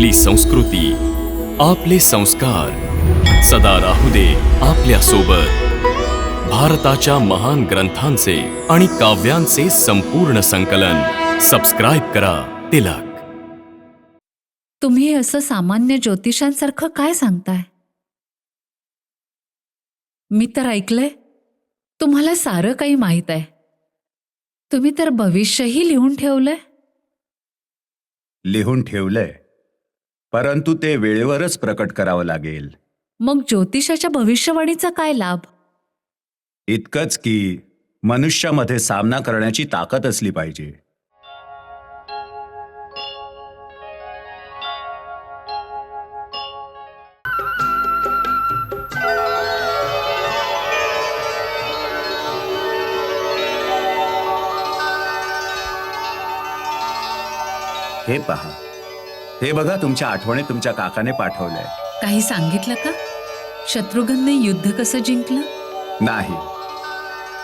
आपली संस्कृती आपले संस्कार. सदा राहू दे आपल्यासोबत भारताच्या महान ग्रंथांचे आणि काव्यांचे संपूर्ण संकलन. सबस्क्राईब करा. तिलक. तुम्ही असं सामान्य ज्योतिषांसारखं काय सांगताय? मी तर ऐकलंय. तुम्हाला सारं काही माहीत आहे. तुम्ही तर भविष्यही लिहून ठेवलंय. लिहून ठेवलंय. परंतु ते वेळेवरच प्रकट करावं लागेल. मग ज्योतिषाच्या भविष्यवाणीचा काय लाभ? इतकंच की मनुष्यामध्ये सामना करण्याची ताकद असली पाहिजे. हे पहा. हे बघा तुमच्या आठवणी तुमच्या काकाने पाठवलंय काही सांगितलं का? शत्रुघ्नने युद्ध कसं जिंकलं? नाही.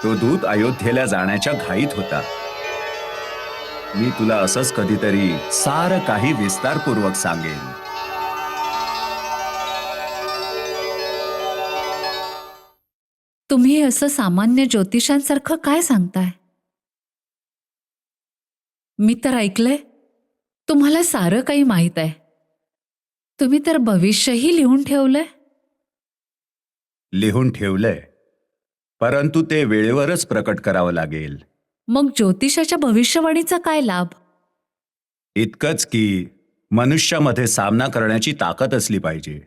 तो दूत अयोध्येला जाण्याच्या घाईत होता. मी तुला असंच कधीतरी सारं काही विस्तारपूर्वक सांगेन. तुम्ही असं सामान्य ज्योतिषांसारखं काय सांगताय? मी तर ऐकलंय तुम्हाला सारं काही माहीत आहे. तुम्ही तर भविष्यही लिहून ठेवलंय. लिहून ठेवलंय. परंतु ते वेळेवरच प्रकट करावं लागेल. मग ज्योतिषाच्या भविष्यवाणीचा काय लाभ? इतकंच की मनुष्यामध्ये सामना करण्याची ताकद असली पाहिजे.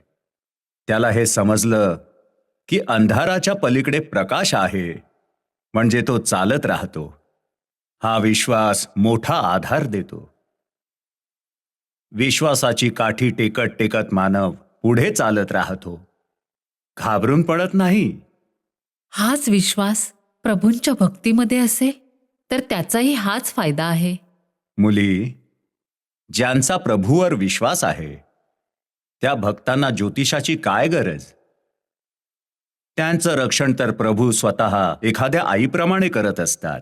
त्याला हे समजलं की अंधाराच्या पलीकडे प्रकाश आहे म्हणजे तो चालत राहतो. हा विश्वास मोठा आधार देतो. विश्वासाची काठी टेकत टेकत मानव पुढे चालत राहतो. घाबरून पडत नाही. हाच विश्वास प्रभूंच्या भक्तीमध्ये असेल तर त्याचाही हाच फायदा आहे. मुली ज्यांचा प्रभूवर विश्वास आहे त्या भक्तांना ज्योतिषाची काय गरज? त्यांचं रक्षण तर प्रभू स्वतः एखाद्या आईप्रमाणे करत असतात.